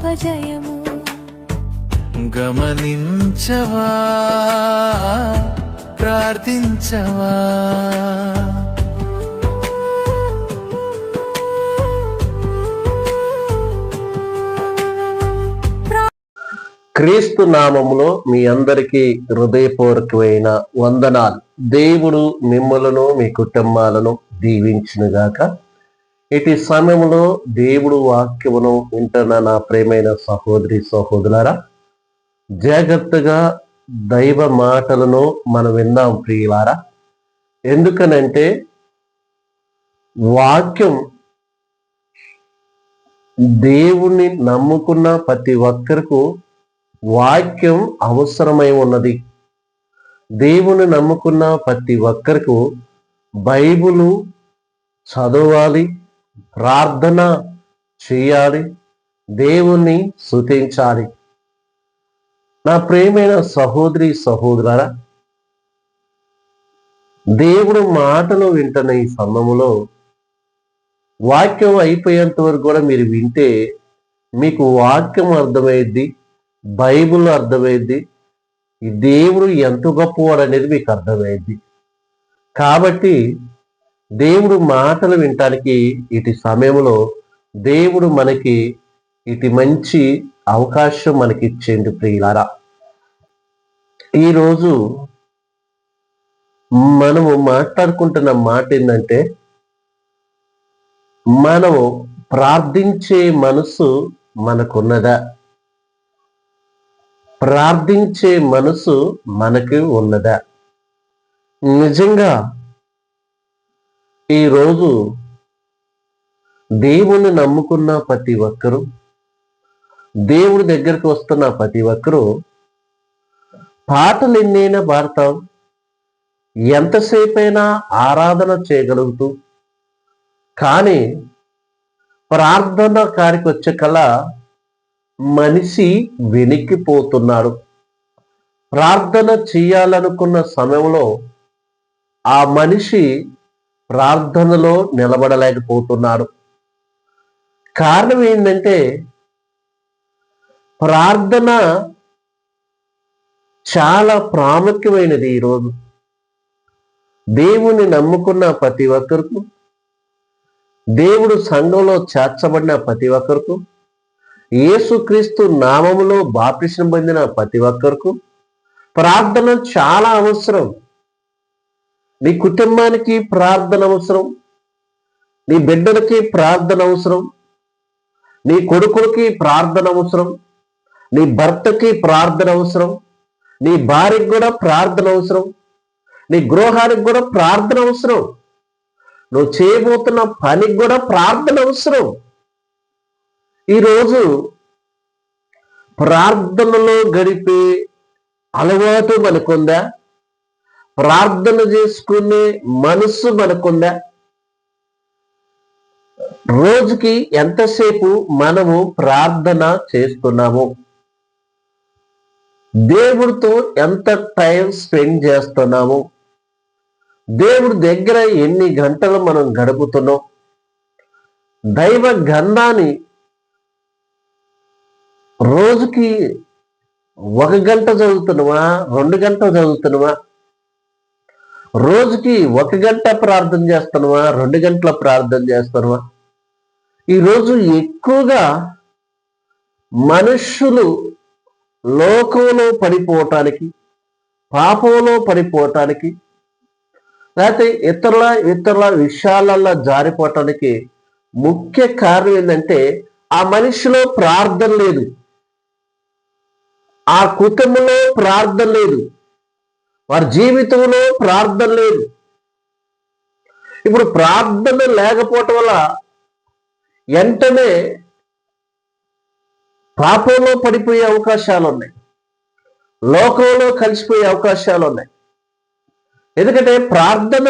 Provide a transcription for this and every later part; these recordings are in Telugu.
అపజయము. గమనించవా? ప్రార్థించవా? క్రీస్తు నామములో మీ అందరికీ హృదయపూర్వకమైన వందనాలు. దేవుడు మిమ్మలను మీ కుటుంబాలను దీవించునుగాక. ఇటు సమయంలో దేవుడు వాక్యమును వింటున్న నా ప్రేమైన సహోదరి సహోదరులారా జాగ్రత్తగా దైవ మాటలను మనం విందాం ప్రియులారా. ఎందుకనంటే వాక్యం దేవుణ్ణి నమ్ముకున్న ప్రతి ఒక్కరికి వాక్యం అవసరమై ఉన్నది. దేవుని నమ్ముకున్న ప్రతి ఒక్కరికి బైబులు చదవాలి ప్రార్థన చేయాలి దేవుణ్ణి స్తుతించాలి. నా ప్రేమైన సహోదరి సహోదర దేవుడు మాటలు వింటున్న ఈ సమయంలో వాక్యం అయిపోయేంత వరకు కూడా మీరు వింటే మీకు వాక్యం అర్థమైద్ది బైబిల్ అర్థమైద్ది ఈ దేవుడు ఎంత గొప్పవాడు అనేది మీకు అర్థమైద్ది. కాబట్టి దేవుడు మాటలు వినటానికి ఇటు సమయంలో దేవుడు మనకి ఇటు మంచి అవకాశం మనకి ఇచ్చేందు ప్రియులారా. ఈరోజు మనము మాట్లాడుకుంటున్న మాట ఏంటంటే మనము ప్రార్థించే మనసు మనకున్నదా? ప్రార్థించే మనసు మనకు ఉన్నదా? నిజంగా ఈరోజు దేవుణ్ణి నమ్ముకున్న ప్రతి ఒక్కరూ దేవుడి దగ్గరికి వస్తున్న ప్రతి ఒక్కరూ పాటలు ఎన్నైనా పాడతాం ఎంతసేపైనా ఆరాధన చేయగలుగుతూ కానీ ప్రార్థన కారికి వచ్చే కళ మనిషి వెనక్కిపోతున్నాడు. ప్రార్థన చేయాలనుకున్న సమయంలో ఆ మనిషి ప్రార్థనలో నిలబడలేకపోతున్నాడు. కారణం ఏంటంటే ప్రార్థన చాలా ప్రాముఖ్యమైనది ఈరోజు. దేవుని నమ్ముకున్న ప్రతి ఒక్కరికి దేవుడు సంఘంలో చేర్చబడిన ప్రతి ఒక్కరికి యేసుక్రీస్తు నామములో బాప్టిసం పొందిన ప్రతి ఒక్కరికి ప్రార్థన చాలా అవసరం. నీ కుటుంబానికి ప్రార్థన అవసరం. నీ బిడ్డలకి ప్రార్థన అవసరం. నీ కొడుకులకి ప్రార్థన అవసరం. నీ భర్తకి ప్రార్థన అవసరం. నీ భార్యకి కూడా ప్రార్థన అవసరం. నీ గృహానికి కూడా ప్రార్థన అవసరం. నువ్వు చేయబోతున్న పనికి కూడా ప్రార్థన అవసరం. ఈరోజు ప్రార్థనలో గడిపే అలవాటు మనకుందా? ప్రార్థన చేసుకునే మనస్సు మనకుందా? రోజుకి ఎంతసేపు మనము ప్రార్థన చేస్తున్నాము? దేవుడితో ఎంత టైం స్పెండ్ చేస్తున్నాము? దేవుడి దగ్గర ఎన్ని గంటలు మనం గడుపుతున్నాం? దైవ గంధాన్ని రోజుకి ఒక గంట చదువుతున్నావా రెండు గంటలు చదువుతున్నావా రోజుకి ఒక గంట ప్రార్థన చేస్తున్నావా రెండు గంటల ప్రార్థన చేస్తున్నావా ఈరోజు ఎక్కువగా మనుషులు లోకంలో పడిపోవటానికి పాపంలో పడిపోవటానికి లేకపోతే ఇతరుల ఇతరుల విషయాలలో జారిపోవటానికి ముఖ్య కారణం ఏంటంటే ఆ మనిషిలో ప్రార్థన లేదు. ఆ కుటుంబంలో ప్రార్థన లేదు. వారి జీవితంలో ప్రార్థన లేదు. ఇప్పుడు ప్రార్థన లేకపోవటం వల్ల వెంటనే పాపంలో పడిపోయే అవకాశాలు ఉన్నాయి. లోకంలో కలిసిపోయే అవకాశాలు ఉన్నాయి. ఎందుకంటే ప్రార్థన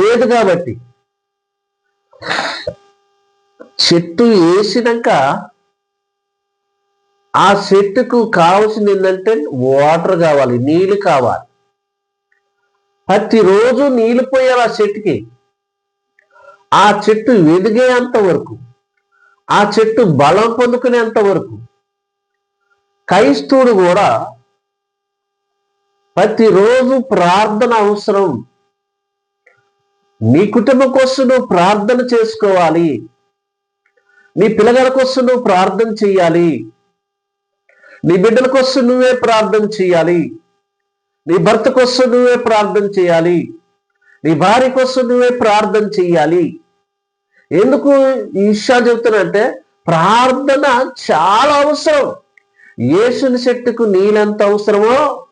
లేదు కాబట్టి చెట్టు వేసినాక ఆ చెట్టుకు కావాల్సింది ఏంటంటే వాటర్ కావాలి నీళ్ళు కావాలి. ప్రతిరోజు నీళ్ళు పోయాలి ఆ చెట్టుకి. ఆ చెట్టు ఎదిగేంత వరకు ఆ చెట్టు బలం పొందుకునేంత వరకు క్రైస్తువుడు కూడా ప్రతిరోజు ప్రార్థన అవసరం. నీ కుటుంబం కోసం నువ్వు ప్రార్థన చేసుకోవాలి. నీ పిల్లగాల కోసం నువ్వు ప్రార్థన చేయాలి. నీ బిడ్డల కోసం నువ్వే ప్రార్థన చేయాలి. నీ భర్త కోసం నువ్వే ప్రార్థన చేయాలి. నీ భార్య కోసం నువ్వే ప్రార్థన చేయాలి ఎందుకు ఈ విషయాలు చెప్తున్నంటే ప్రార్థన చాలా అవసరం. యేసుని చెట్టుకు నీళ్ళెంత అవసరమో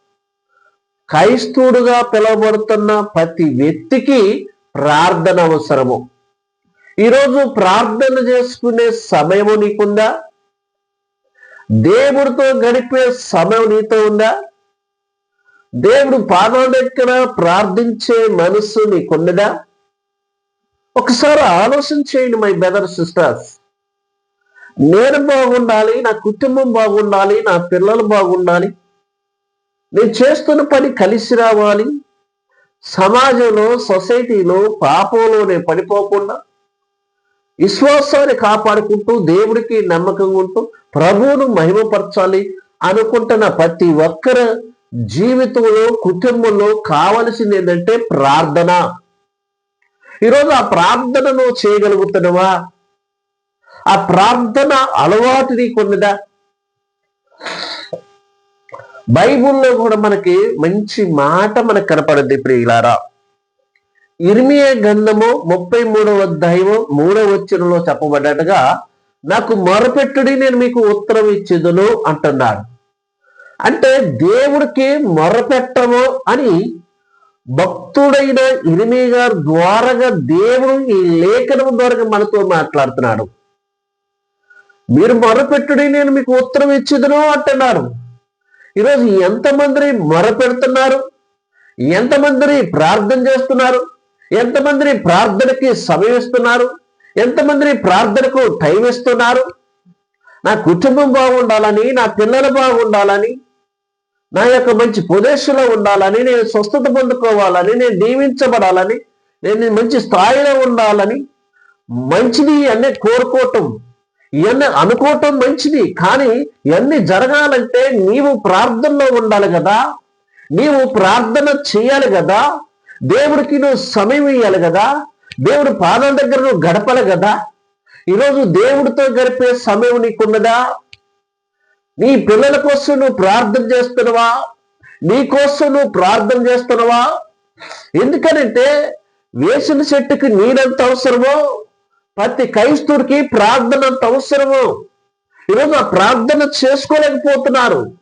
క్రైస్తవుడుగా పిలువబడుతున్న ప్రతి వ్యక్తికి ప్రార్థన అవసరము. ఈరోజు ప్రార్థన చేసుకునే సమయము నీకుందా? దేవుడితో గడిపే సమయం నీతో ఉందా? దేవుడు పాదం దగ్గర ప్రార్థించే మనస్సు నీకున్నదా ఒకసారి ఆలోచన చేయండి మై బ్రదర్ సిస్టర్స్ నేను బాగుండాలి నా కుటుంబం బాగుండాలి నా పిల్లలు బాగుండాలి. నేను చేస్తున్న పని కలిసి రావాలి. సమాజంలో సొసైటీలో పాపంలో నేను పడిపోకుండా విశ్వాసాన్ని కాపాడుకుంటూ దేవుడికి నమ్మకంగా ఉంటూ ప్రభువును మహిమపరచాలి అనుకుంటున్న ప్రతి ఒక్కరు జీవితంలో కుటుంబంలో కావలసింది ఏంటంటే ప్రార్థన. ఈరోజు ఆ ప్రార్థన నువ్వు చేయగలుగుతున్నావా? ఆ ప్రార్థన అలవాటు నీకున్నదా బైబుల్లో కూడా మనకి మంచి మాట మనకు కనపడుద్ది ఇప్పుడు ఇలారా. ఇర్మియ గంధము ముప్పై మూడవ అధ్యాయము మూడవ వచ్చినలో చెప్పబడ్డట్టుగా నాకు మొరపెట్టుడి నేను మీకు ఉత్తరం ఇచ్చేదను అంటున్నాడు. అంటే దేవుడికి మొరపెట్టము అని భక్తుడైన ఇరిమి గారు ద్వారాగా దేవుడు ఈ లేఖనం ద్వారా మనతో మాట్లాడుతున్నాడు. మీరు మొరపెట్టుడి నేను మీకు ఉత్తరం ఇచ్చేదను అంటున్నారు. ఈరోజు ఎంతమంది మొరపెడుతున్నారు? ఎంతమంది ప్రార్థన చేస్తున్నారు? ఎంతమంది ప్రార్థనకి సమయం ఇస్తున్నారు? ఎంతమంది ప్రార్థనకు టైం ఇస్తున్నారు? నా కుటుంబం బాగుండాలని నా పిల్లలు బాగుండాలని నా యొక్క మంచి పొజిషన్లో ఉండాలని నేను స్వస్థత పొందుకోవాలని నేను దీవించబడాలని నేను మంచి స్థాయిలో ఉండాలని మంచిది అన్నీ కోరుకోవటం ఇవన్నీ అనుకోవటం మంచిది. కానీ ఇవన్నీ జరగాలంటే నీవు ప్రార్థనలో ఉండాలి కదా. నీవు ప్రార్థన చేయాలి కదా. దేవుడికి నువ్వు సమయం ఇవ్వాలి కదా. దేవుడు పాదాల దగ్గర నువ్వు గడపాలి కదా. ఈరోజు దేవుడితో గడిపే సమయం నీకున్నదా? నీ పిల్లల కోసం నువ్వు ప్రార్థన చేస్తున్నావా? నీ కోసం నువ్వు ప్రార్థన చేస్తున్నావా? ఎందుకనంటే వేసిన చెట్టుకి నీరంత అవసరమో ప్రతి క్రైస్తవుడికి ప్రార్థన అంత అవసరము. ఈరోజు ఆ ప్రార్థన చేసుకోలేకపోతున్నారు.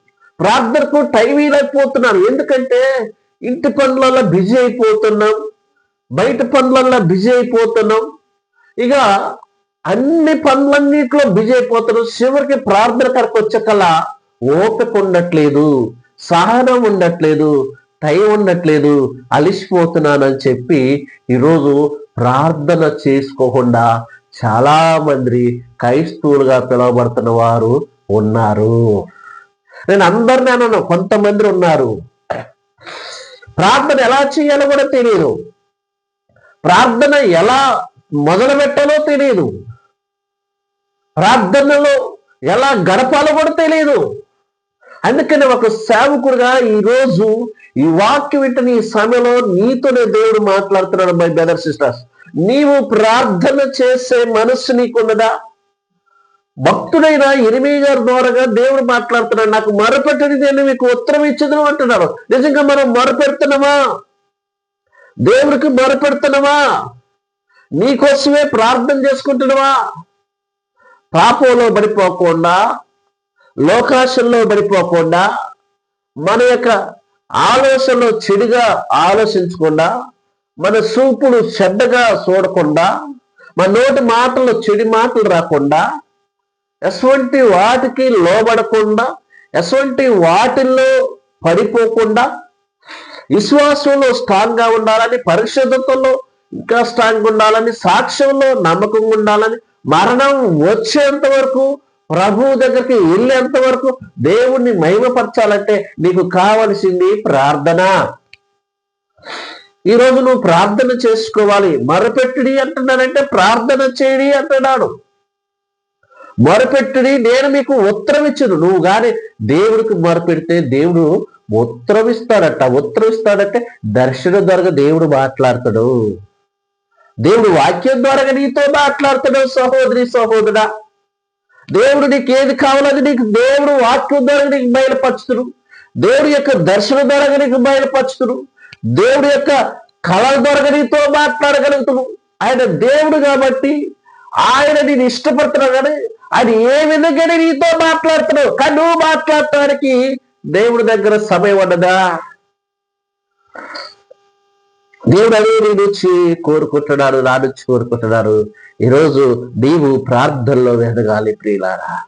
ప్రార్థనకు టైం ఇవ్వలేకపోతున్నారు. ఎందుకంటే ఇంటి పనులలో బిజీ అయిపోతున్నాం. బయట పనులలో బిజీ అయిపోతున్నాం. ఇక అన్ని పనులన్నిట్లో బిజీ అయిపోతున్నాం చివరికి ప్రార్థన కరకు వచ్చేకల్లా ఓపిక ఉండట్లేదు. సహనం ఉండట్లేదు. టైం ఉండట్లేదు. అలిసిపోతున్నానని చెప్పి ఈరోజు ప్రార్థన చేసుకోకుండా చాలా మంది క్రైస్తవులుగా పిలువబడుతున్న వారు ఉన్నారు. నేను అందరినీ అన్నాను కొంతమంది ఉన్నారు. ప్రార్థన ఎలా చేయాలో కూడా తెలియదు ప్రార్థన ఎలా మొదలు పెట్టాలో తెలియదు ప్రార్థనలో ఎలా గడపాలో కూడా తెలియదు. అందుకని ఒక సేవకుడుగా ఈరోజు ఈ వాక్యం వింటున్న ఈ సమయంలో నీతోనే దేవుడు మాట్లాడుతున్నాడు మై బ్రదర్ సిస్టర్స్ నీవు ప్రార్థన చేసే మనస్సు నీకున్నదా భక్తుడైన ఎనిమిది గారి ద్వారాగా దేవుడు మాట్లాడుతున్నాడు నాకు మరపెట్టని నేను మీకు ఉత్తరం ఇచ్చేది అంటున్నారు నిజంగా మనం మరపెడుతున్నామా? దేవుడికి మొరపెడుతున్నావా నీకోసమే ప్రార్థన చేసుకుంటున్నావా? పాపంలో పడిపోకుండా లోకాశంలో పడిపోకుండా మన యొక్క ఆలోచనలో చెడుగా ఆలోచించకుండా మన చూపులు చెడ్డగా చూడకుండా మన నోటి మాటలు చెడు మాటలు రాకుండా ఎటువంటి వాటికి లోబడకుండా ఎటువంటి వాటిల్లో పడిపోకుండా విశ్వాసంలో స్ట్రాంగ్గా ఉండాలని పరిశుద్ధతలో ఇంకా స్ట్రాంగ్ ఉండాలని సాక్ష్యంలో నమ్మకంగా ఉండాలని మరణం వచ్చేంత వరకు ప్రభు దగ్గరికి వెళ్ళేంత వరకు దేవుణ్ణి మహిమపరచాలంటే నీకు కావలసింది ప్రార్థన. ఈ రోజు నువ్వు ప్రార్థన చేసుకోవాలి. మరపెట్టుడి అంటున్నాడంటే ప్రార్థన చేయడి అంటున్నాడు. మరపెట్టుడి నేను మీకు ఉత్తరం నువ్వు కానీ దేవుడికి మరపెడితే దేవుడు ఉత్తరం ఇస్తాడట. ఉత్తరం ఇస్తాడంటే దర్శనం ద్వారా దేవుడు మాట్లాడతాడు. దేవుడు వాక్యం ద్వారా నీతో మాట్లాడతాడు సహోదరి సహోదరా. దేవుడు నీకు ఏది కావాలని నీకు దేవుడు వాక్యం ద్వారా నీకు బయలుపరచుతుడు దేవుడి యొక్క దర్శనం ద్వారా నీకు బయలుపరచుతుడు దేవుడి యొక్క కళల ద్వారా నీతో మాట్లాడగలుగుతుడు ఆయన దేవుడు కాబట్టి ఆయన నేను ఇష్టపడుతున్నావు కానీ ఆయన ఏ విధంగా నీతో మాట్లాడుతున్నావు కానీ నువ్వు మాట్లాడటానికి దేవుడి దగ్గర సమయం ఉండదా? దేవుడు అదే నీ నుంచి కోరుకుంటున్నాడు నా నుంచి కోరుకుంటున్నాడు. ఈరోజు నీవు ప్రార్థనలో ఎదగాలి ప్రియులారా.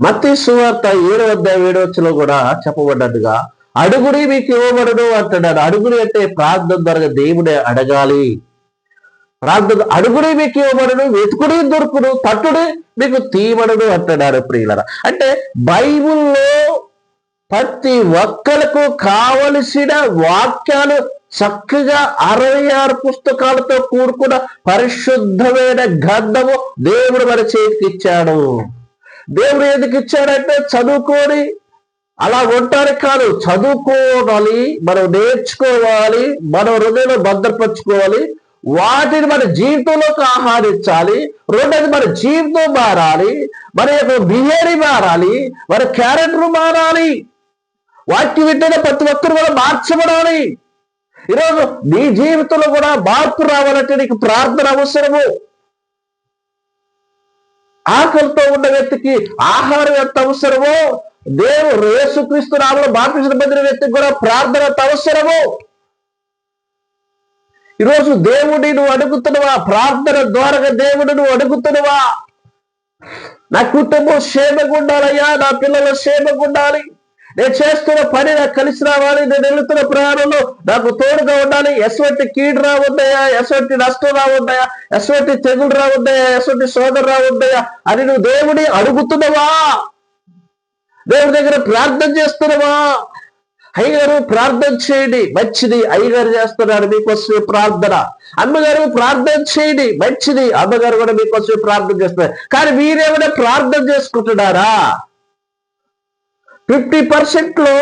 మత్తి సువార్త ఏడు వద్ద ఏడవచ్చులో కూడా చెప్పబడ్డట్టుగా అడుగుడి మీకు ఇవ్వబడదు అంటున్నాడు. అడుగుడి అంటే ప్రార్థన ద్వారా దేవుడే అడగాలి. ప్రార్థన అడుగుడి మీకు ఇవ్వబడను వెతుకుడి దొరుకుడు తట్టుడి మీకు తీయబడను అంటున్నాడు ప్రియులరా. అంటే బైబిల్లో ప్రతి ఒక్కలకు కావలసిన వాక్యాలు చక్కగా అరవై ఆరు పుస్తకాలతో కూడుకున్న పరిశుద్ధమైన గంధము దేవుడు మన చేతికి ఇచ్చాడు. దేవుడు ఎందుకు ఇచ్చాడంటే చదువుకొని అలా ఉంటారు కాదు చదువుకోవాలి మనం నేర్చుకోవాలి మన హృదయంలో భద్రపరచుకోవాలి వాటిని మన జీవితంలోకి ఆహ్వానించాలి రెండోది మన జీవితం మారాలి మన యొక్క బిహేవియర్ మారాలి మన క్యారెక్టర్ మారాలి వాటి వింటనే ప్రతి ఒక్కరు మనం మార్చబడాలి. ఈరోజు నీ జీవితంలో కూడా మార్పు రావాలంటే నీకు ప్రార్థన అవసరము. ఆకలితో ఉన్న వ్యక్తికి ఆహారం ఎంత అవసరమో దేవుడు యేసుక్రీస్తు నామలో బాప్తిజం పొందిన వ్యక్తికి కూడా ప్రార్థన ఎంత అవసరము. ఈరోజు దేవుడి నువ్వు అడుగుతున్నవా? ప్రార్థన ద్వారా దేవుడు నువ్వు అడుగుతున్నవా? నా కుటుంబం క్షేమగా ఉండాలయ్యా నా పిల్లల క్షేమగా ఉండాలి. నేను చేస్తున్న పని నాకు కలిసి రావాలి నేను వెళుతున్న ప్రయాణంలో నాకు తోడుగా ఉండాలి. ఎటువంటి కీడు రావద్దయా ఎటువంటి నష్టం రావద్దయా ఎటువంటి తెగులు రావద్దయా ఎటువంటి సోదరు రావద్దయా అని నువ్వు దేవుడి అడుగుతున్నావా? దేవుడి దగ్గర ప్రార్థన చేస్తున్నావా? అయ్యగారు ప్రార్థన చేయండి. మంచిది. అయ్యగారు చేస్తున్నాడు మీకోసమే ప్రార్థన. అమ్మగారు ప్రార్థన చేయండి. మంచిది. అమ్మగారు కూడా మీకోసమే ప్రార్థన చేస్తున్నారు. కానీ మీరేమైనా ప్రార్థన చేసుకుంటున్నారా? ఫిఫ్టీ పర్సెంట్లో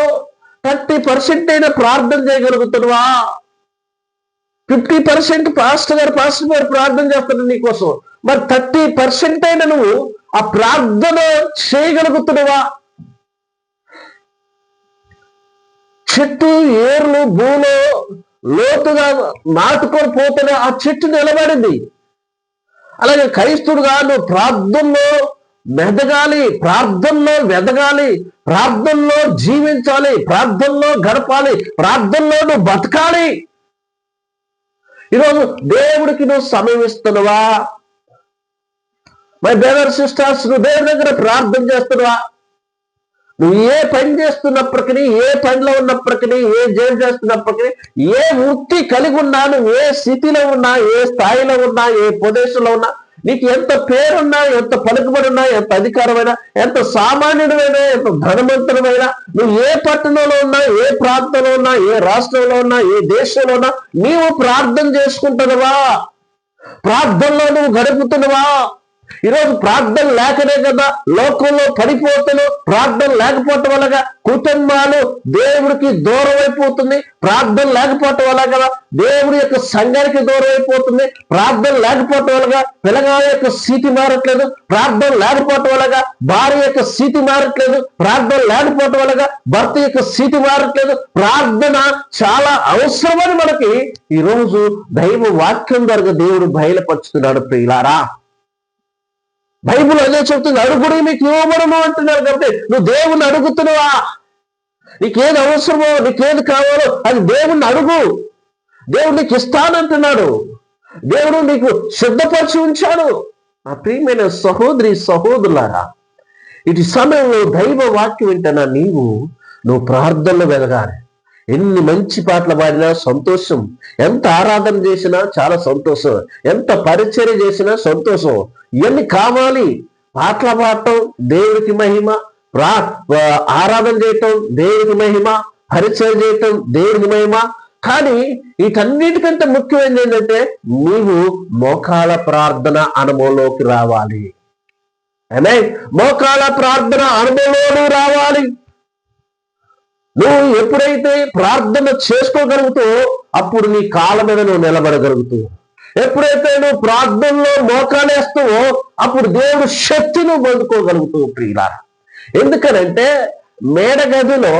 థర్టీ పర్సెంట్ అయినా ప్రార్థన చేయగలుగుతున్నావా? ఫిఫ్టీ పర్సెంట్ పాస్టర్ గారు పాస్టర్ గారు ప్రార్థన చేస్తున్నారు నీకోసం. మరి థర్టీ పర్సెంట్ అయినా నువ్వు ఆ ప్రార్థన చేయగలుగుతున్నావా? చెట్టు ఏర్లు భూలో లోతుగా నాటుకొని పోతేనే ఆ చెట్టు నిలబడింది. అలాగే క్రైస్తుడుగా నువ్వు ప్రార్థనలో మెదగాలి ప్రార్థనలో వెదగాలి ప్రార్థనలో జీవించాలి ప్రార్థనలో గడపాలి ప్రార్థనలో నువ్వు బతకాలి. ఈరోజు దేవుడికి నువ్వు సమయం ఇస్తున్నావా? మై బ్రదర్ సిస్టర్స్ నువ్వు దేవుడి దగ్గర ప్రార్థన చేస్తున్నావా? నువ్వు ఏ పని చేస్తున్నప్పటికీ ఏ పనిలో ఉన్నప్పటికీ ఏ జైలు చేస్తున్నప్పటికీ ఏ వృత్తి కలిగి ఉన్నా నువ్వు ఏ స్థితిలో ఉన్నా ఏ స్థాయిలో ఉన్నా ఏ ప్రదేశంలో ఉన్నా నీకు ఎంత పేరున్నా ఎంత పలుకుబడి ఉన్నా ఎంత అధికారమైనా ఎంత సామాన్యుడమైనా ఎంత ధనవంతుడమైనా నువ్వు ఏ పట్టణంలో ఉన్నా ఏ ప్రాంతంలో ఉన్నా ఏ రాష్ట్రంలో ఉన్నా ఏ దేశంలో ఉన్నా నీవు ప్రార్థన చేసుకుంటున్నావా? ప్రార్థనలో నువ్వు గడుపుతున్నావా? ఈరోజు ప్రార్థన లేకనే కదా లోకంలో పడిపోతులు ప్రార్థన లేకపోవటం వల్ల కుటుంబాలు దేవుడికి దూరం అయిపోతుంది ప్రార్థన లేకపోవటం వల్ల కదా దేవుడి యొక్క సంఘానికి దూరం అయిపోతుంది ప్రార్థన లేకపోవటం వల్ల పిల్లగాల యొక్క స్థితి మారట్లేదు ప్రార్థన లేకపోవటం వల్ల భార్య యొక్క స్థితి మారట్లేదు ప్రార్థన లేకపోవటం వల్ల భర్త యొక్క స్థితి మారట్లేదు. ప్రార్థన చాలా అవసరమని మనకి ఈరోజు దైవ వాక్యం ద్వారా దేవుడు బయలుపరుచుతున్నాడు ప్రియులారా. బైబుల్ అదే చెప్తుంది అడుగుడు మీకు ఇవ్వబడము అంటున్నారు కాబట్టి నువ్వు దేవుణ్ణి అడుగుతున్నావా? నీకేది అవసరమో నీకేది కావాలో అది దేవుణ్ణి అడుగు. దేవుడు నీకు ఇస్తానంటున్నాడు. దేవుడు నీకు సిద్ధపరిచి ఉంచాడు. నా ప్రియమైన సహోదరి సహోదరులారా ఇటు సమయంలో దైవ వాక్యం వింటున్నా నీవు నువ్వు ప్రార్థనలో వెలగాలి ఎన్ని మంచి పాటలు పాడినా సంతోషం. ఎంత ఆరాధన చేసినా చాలా సంతోషం. ఎంత పరిచర్య చేసినా సంతోషం. ఇవన్నీ కావాలి? పాటలు పాడటం దేవుడికి మహిమ ప్రా ఆరాధన చేయటం దేవుడికి మహిమ పరిచయం చేయటం దేవుడికి మహిమ. కానీ వీటన్నిటికంటే ముఖ్యమైనది ఏంటంటే నీవు మోకాల ప్రార్థన అనుభవంలోకి రావాలి. అనే మోకాల ప్రార్థన అనుభవంలోనూ రావాలి. నువ్వు ఎప్పుడైతే ప్రార్థన చేసుకోగలుగుతూ అప్పుడు నీ కాళ్ళ మీద నువ్వు నిలబడగలుగుతూ ఎప్పుడైతే నువ్వు ప్రార్థనలో మోకాలేస్తావో అప్పుడు దేవుడు శక్తి నువ్వు పొందుకోగలుగుతావు ప్రియులారా. ఎందుకనంటే మేడగదిలో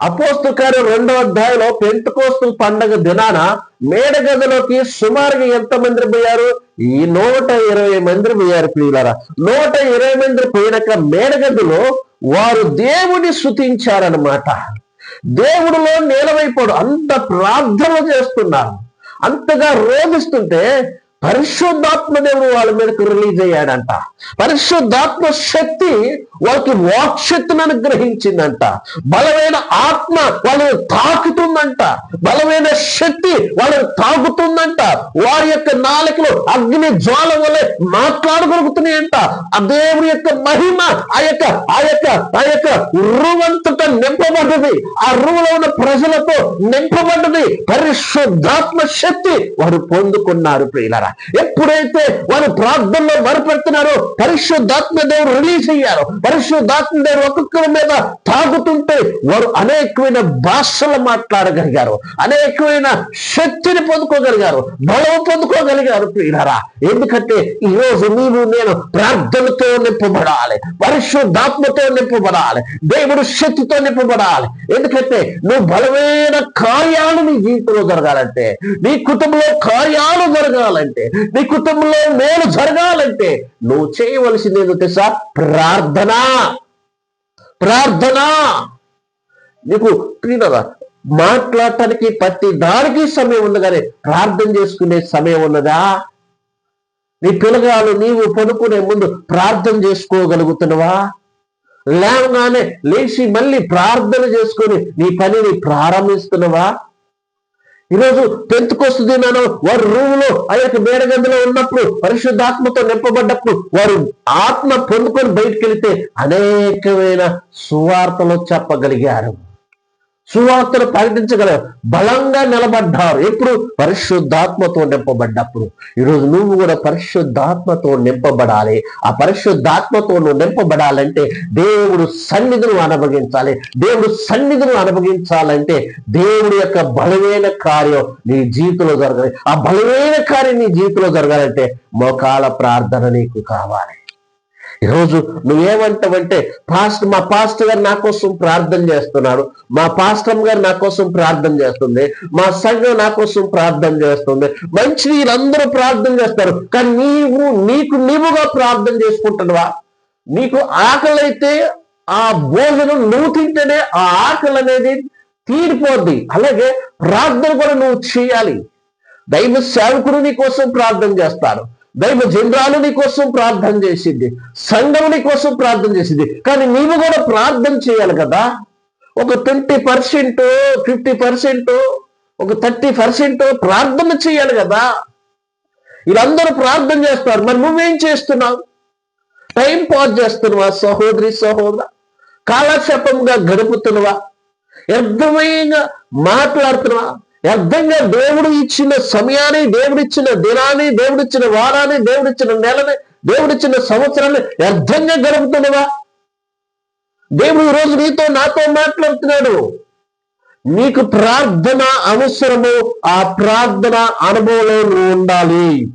అపోస్తు కార్యం రెండో అధ్యాయంలో పెంతకోస్తు పండగ దినాన మేడగదిలోకి సుమారుగా ఎంత మంది పోయారు? ఈ నూట ఇరవై మంది పోయారు ప్రియులారా. నూట ఇరవై మంది పోయినాక మేడగదిలో వారు దేవుని శృతించారనమాట దేవుడిలో నేలవైపోడు అంత ప్రార్థన చేస్తున్నారు. అంతగా రోధిస్తుంటే పరిశుద్ధాత్మ దేవుడు వాళ్ళ మీదకి రిలీజ్ అయ్యాడంట. పరిశుద్ధాత్మ శక్తి వాళ్ళకి వాక్శక్తిని అనుగ్రహించిందంట. బలమైన ఆత్మ వాళ్ళని తాకుతుందంట. బలమైన శక్తి వాళ్ళని తాకుతుందంట. వారి యొక్క నాలుకలు అగ్ని జ్వాల వలె మాట్లాడగలుగుతున్నాయంట. ఆ దేవుడి యొక్క మహిమ ఆ యొక్క ఆ యొక్క ఆ యొక్క రువంతట నింపబడ్డది. ఆ రువులో ఉన్న ప్రజలతో నింపబడ్డది. పరిశుద్ధాత్మ శక్తి వారు పొందుకున్నారు ప్రియులరా. ఎప్పుడైతే వారు ప్రార్థనలో మరపెడుతున్నారో పరిశుద్ధాత్మ దేవుడు రిలీజ్ అయ్యారు. పరిశుద్ధాత్మ దేవుడు ఒక్కొక్కరి మీద తాగుతుంటే వారు అనేకమైన భాషలు మాట్లాడగలిగారు. అనేకమైన శక్తిని పొందుకోగలిగారు. బలం పొందుకోగలిగారు ప్రియులరా. ఎందుకంటే ఈ రోజు నీవు నేను ప్రార్థనతో నింపబడాలి. పరిశుద్ధాత్మతో నింపబడాలి. దేవుడు శక్తితో నింపబడాలి. ఎందుకంటే నువ్వు బలమైన కార్యాలు నీ జీవితంలో జరగాలంటే నీ కుటుంబంలో కార్యాలు జరగాలంటే నీ కుటుంబంలో మేలు జరగాలంటే నువ్వు చేయవలసింది ఏదో తెలుసా? ప్రార్థన. ప్రార్థన. నీకు ప్రియులరా మాట్లాడటానికి ప్రతి దానికి సమయం ఉంది కానీ ప్రార్థన చేసుకునే సమయం ఉన్నదా? నీ పిల్లగాలు నీవు పడుకునే ముందు ప్రార్థన చేసుకోగలుగుతున్నావా? లేవగానే లేచి మళ్ళీ ప్రార్థన చేసుకొని నీ పనిని ప్రారంభిస్తున్నావా? ఈరోజు పెంతుకొస్తుంది నేను వారు రూములో ఆ యొక్క మేడగందులో ఉన్నప్పుడు పరిశుద్ధాత్మతో నింపబడ్డప్పుడు వారు ఆత్మ పొందుకొని బయటకెళ్తే వెళితే అనేకమైన సువార్తలు చెప్పగలిగారు. సువార్తను ప్రకటించగల బలంగా నిలబడ్డారు. ఎప్పుడు? పరిశుద్ధాత్మతో నింపబడ్డప్పుడు. ఈరోజు నువ్వు కూడా పరిశుద్ధాత్మతో నింపబడాలి. ఆ పరిశుద్ధాత్మతో నువ్వు నింపబడాలంటే దేవుడు సన్నిధిని అనుభవించాలి. దేవుడు సన్నిధిని అనుభవించాలంటే దేవుడి యొక్క బలమైన కార్యం నీ జీవితంలో జరగాలి. ఆ బలమైన కార్యం నీ జీవితంలో జరగాలంటే మోకాల ప్రార్థన నీకు కావాలి. ఈరోజు నువ్వేమంటావంటే పాస్ట్ మా పాస్టర్ గారు నా కోసం ప్రార్థన చేస్తున్నాడు మా పాస్టర్ గారు నా కోసం ప్రార్థన చేస్తుంది మా సంఘం నా కోసం ప్రార్థన చేస్తుంది మంచి వీళ్ళందరూ ప్రార్థన చేస్తారు కానీ నీవు నీకు నీవుగా ప్రార్థన చేసుకుంటున్నావా? నీకు ఆకలి అయితే ఆ భోజనం నువ్వు తింటేనే ఆ ఆకలి అనేది తీరిపోద్ది. అలాగే ప్రార్థన కూడా నువ్వు చేయాలి. దైవ సేవకుడు నీ కోసం ప్రార్థన చేస్తాడు. దైవ జనరాలుని కోసం ప్రార్థన చేసింది సంఘం కోసం ప్రార్థన చేసింది. కానీ నీవు కూడా ప్రార్థన చేయాలి కదా. ఒక ట్వంటీ పర్సెంట్ ఫిఫ్టీ పర్సెంట్ ఒక థర్టీ పర్సెంట్ ప్రార్థన చేయాలి కదా. వీళ్ళందరూ ప్రార్థన చేస్తారు మరి నువ్వేం చేస్తున్నావు? టైం పాస్ చేస్తున్నావా సహోదరి సహోదర కాలక్షేపంగా గడుపుతున్నావా? వ్యర్థమైన మాట్లాడుతున్నావా? వ్యర్థంగా దేవుడు ఇచ్చిన సమయాన్ని దేవుడిచ్చిన దినాన్ని దేవుడిచ్చిన వారాన్ని దేవుడిచ్చిన నెలని దేవుడిచ్చిన సంవత్సరాన్ని వ్యర్థంగా గడుపుతున్నావా? దేవుడు ఈరోజు నీతో నాతో మాట్లాడుతున్నాడు. నీకు ప్రార్థన అవసరము ఆ ప్రార్థన అనుభవంలో నువ్వు ఉండాలి.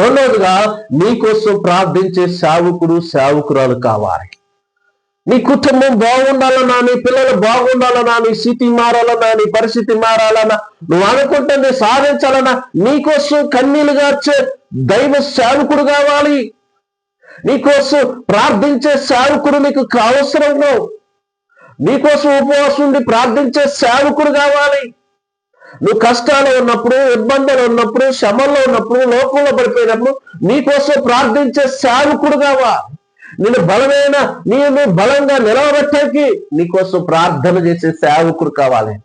రెండవదిగా నీకోసం ప్రార్థించే సేవకుడు సేవకురాలు కావాలి. నీ కుటుంబం బాగుండాలన్నా నీ పిల్లలు బాగుండాలన్నా నీ స్థితి మారాలన్నా నీ పరిస్థితి మారాలన్నా నువ్వు అనుకుంటుంది సాధించాలన్నా నీకోసం కన్నీలు గార్చే దైవ సేవకుడు కావాలి. నీకోసం ప్రార్థించే సేవకుడు నీకు అవసరం నీకోసం ఉపవాసం ఉండి ప్రార్థించే సేవకుడు కావాలి. నువ్వు కష్టాలు ఉన్నప్పుడు ఇబ్బందులు ఉన్నప్పుడు శ్రమల్లో ఉన్నప్పుడు లోకంలో పడిపోయినప్పుడు నీకోసం ప్రార్థించే సేవకుడు కావాలి నేను బలమైన నేను బలంగా నిలవబెట్టేకి నీకోసం ప్రార్థన చేసే సేవకుడు కావాలి.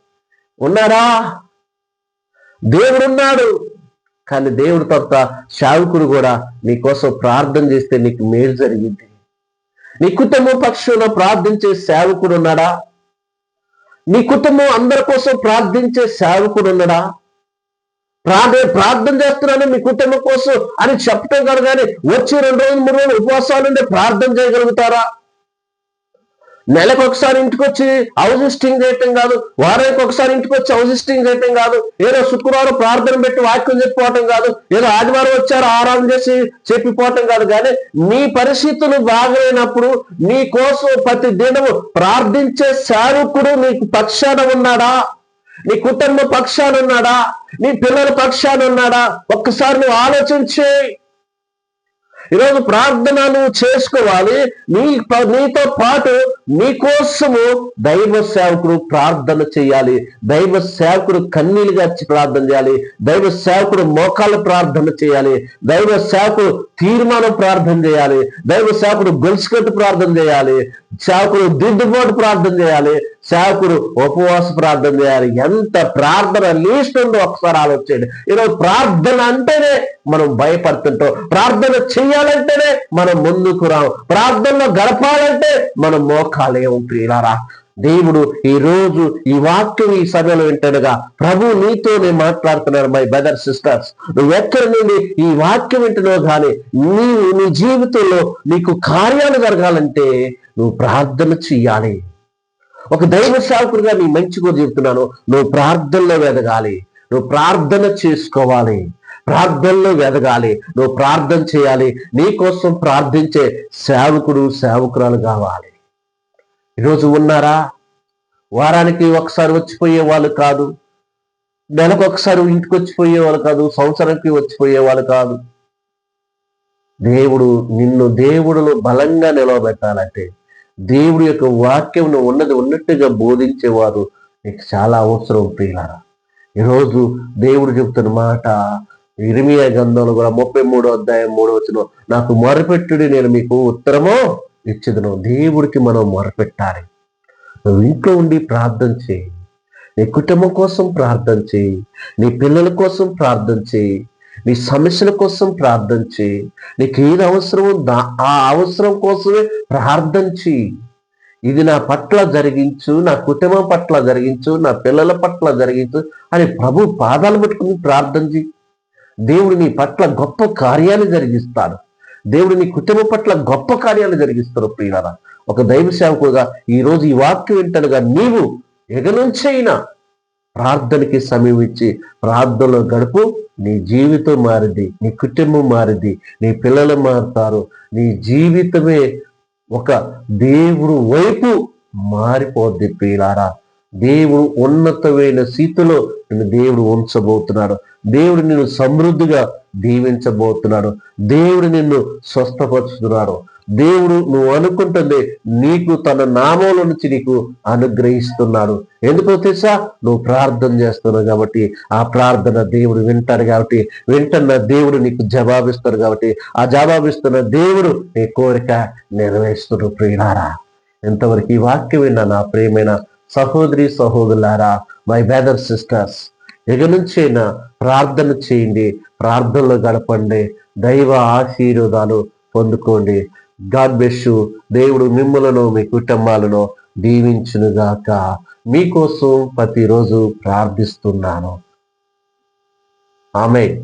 ఉన్నారా దేవుడున్నాడు. కానీ దేవుడు తప్ప సేవకుడు కూడా నీకోసం ప్రార్థన చేస్తే నీకు మేలు జరిగింది. నీ కుటుంబం పక్షంలో ప్రార్థించే సేవకుడు ఉన్నాడా? నీ కుటుంబం అందరి కోసం ప్రార్థించే సేవకుడు ఉన్నాడా? ప్రార్థన ప్రార్థన చేస్తున్నాను మీ కుటుంబం కోసం అని చెప్పటం కాదు కానీ వచ్చి రెండు రోజులు మూడు రోజులు ఉపవాసాలు ప్రార్థన చేయగలుగుతారా? నెలకు ఒకసారి ఇంటికి వచ్చి హౌస్ చేయటం కాదు వారానికి ఒకసారి ఇంటికి వచ్చి హౌస్ చేయటం కాదు ఏదో శుక్రవారం ప్రార్థన పెట్టి వాక్యం చెప్పిపోవటం కాదు ఏదో ఆదివారం వచ్చారు ఆరాధన చేసి చెప్పిపోవటం కాదు కానీ నీ పరిస్థితులు బాగలేనప్పుడు నీ కోసం ప్రతి దినము ప్రార్థించే సేవకుడు నీకు పక్షాన ఉన్నాడా? నీ కుటుంబ పక్షాన ఉన్నాడా నీ పిల్లల పక్షాన ఉన్నాడా ఒక్కసారి నువ్వు ఆలోచించే ఈరోజు ప్రార్థన నువ్వు చేసుకోవాలి. నీ నీతో పాటు నీ కోసము దైవ సేవకుడు ప్రార్థన చేయాలి. దైవ సేవకుడు కన్నీలుగా ప్రార్థన చేయాలి. దైవ సేవకుడు మోకాలు ప్రార్థన చేయాలి. దైవ సేవకుడు తీర్మానం ప్రార్థన చేయాలి. దైవ సేవకుడు గొలుసుకట్టు ప్రార్థన చేయాలి. సేవకుడు దిద్దుబాటు ప్రార్థన చేయాలి. సేవకుడు ఉపవాస ప్రార్థన చేయాలి. ఎంత ప్రార్థన లీస్ట్ ఉందో ఒకసారి ఆలోచించండి. ఈరోజు ప్రార్థన అంటేనే మనం భయపడుతుంటాం. ప్రార్థన చేయాలంటేనే మనం ముందుకు రాం. ప్రార్థనలో గడపాలంటే మనం మోకాలేము ప్రియులారా దేవుడు ఈ రోజు ఈ వాక్యం ఈ సభలో వింటనగా ప్రభు నీతో నేను మాట్లాడుతున్నాను మై బ్రదర్ సిస్టర్స్ నువ్వు ఎక్కడి నుండి ఈ వాక్యం వింటున్నావు కానీ నీవు నీ జీవితంలో నీకు కార్యాలు జరగాలంటే నువ్వు ప్రార్థన చెయ్యాలి. ఒక దైవ సేవకుడిగా నీ మంచి కూడా చెప్తున్నాను. నువ్వు ప్రార్థనలో వెదగాలి. నువ్వు ప్రార్థన చేసుకోవాలి. ప్రార్థనలో వెదగాలి. నువ్వు ప్రార్థన చేయాలి. నీ కోసం ప్రార్థించే సేవకుడు సేవకురాలు కావాలి. ఈరోజు ఉన్నారా? వారానికి ఒకసారి వచ్చిపోయే వాళ్ళు కాదు. నెలకు ఒకసారి ఇంటికి వచ్చిపోయే వాళ్ళు కాదు. సంవత్సరానికి వచ్చిపోయే వాళ్ళు కాదు. దేవుడు నిన్ను దేవుడులో బలంగా నిలవబెట్టాలంటే దేవుడి యొక్క వాక్యం ఉన్నది ఉన్నట్టుగా బోధించేవారు నీకు చాలా అవసరం ప్రియులారా. ఈరోజు దేవుడు చెప్తున్న మాట ఇరిమియా గంధంలో కూడా ముప్పై మూడో అధ్యాయం మూడో వచ్చిన నాకు మొరపెట్టుడి నేను మీకు ఉత్తరమో ఇచ్చదును దేవుడికి మనం మొరపెట్టాలి. నువ్వు ఇంట్లో ఉండి ప్రార్థన చేయి. నీ కుటుంబం కోసం ప్రార్థన చేయి. నీ పిల్లల కోసం ప్రార్థన చేయి. నీ సమస్యల కోసం ప్రార్థన చేయి. నీకు ఏది అవసరమో దా ఆ అవసరం కోసమే ప్రార్థన చేయి. ఇది నా పట్ల జరిగించు నా కుటుంబం పట్ల జరిగించు నా పిల్లల పట్ల జరిగించు అని ప్రభు పాదాలు పెట్టుకుని ప్రార్థన చేయి. దేవుడు నీ పట్ల గొప్ప కార్యాలు జరిగిస్తాడు. దేవుడు నీ కుటుంబం పట్ల గొప్ప కార్యాలు జరిగిస్తున్నారు ప్రియులారా. ఒక దైవ సేవకుడుగా ఈ రోజు ఈ వాక్యం వింటాడుగా నీవు ఎగనుంచైనా ప్రార్థనకి సమయం ఇచ్చి ప్రార్థనలో గడుపు నీ జీవితం మారింది నీ కుటుంబం మారింది నీ పిల్లలు మారుతారు నీ జీవితమే ఒక దేవుడు వైపు మారిపోద్ది ప్రియులారా. దేవుడు ఉన్నతమైన స్థితిలో నిన్ను దేవుడు ఉంచబోతున్నాడు దేవుడు నిన్ను సమృద్ధిగా దీవించబోతున్నాడు దేవుడు నిన్ను స్వస్థపరుచుతున్నాడు దేవుడు నువ్వు అనుకుంటుంది నీకు తన నామంలో నుంచి నీకు అనుగ్రహిస్తున్నాడు. ఎందుకో తెలుసా? నువ్వు ప్రార్థన చేస్తున్నావు కాబట్టి ఆ ప్రార్థన దేవుడు వింటాడు కాబట్టి వింటున్న దేవుడు నీకు జవాబిస్తాడు కాబట్టి ఆ జవాబిస్తున్న దేవుడు నీ కోరిక నెరవేరుస్తున్నాడు ప్రియులారా. ఎంతవరకు ఈ వాక్యం విన్నా నా ప్రియమైన సహోదరి సహోదరులారా మై బ్రదర్ సిస్టర్స్ ఇక నుంచైనా ప్రార్థన చేయండి ప్రార్థనలో గడపండి దైవ ఆశీర్వాదాలు పొందుకోండి. గాడ్ బెస్ దేవుడు మిమ్మలను మీ కుటుంబాలను దీవించునుగాక. మీకోసం ప్రతిరోజు ప్రార్థిస్తున్నాను. ఆమె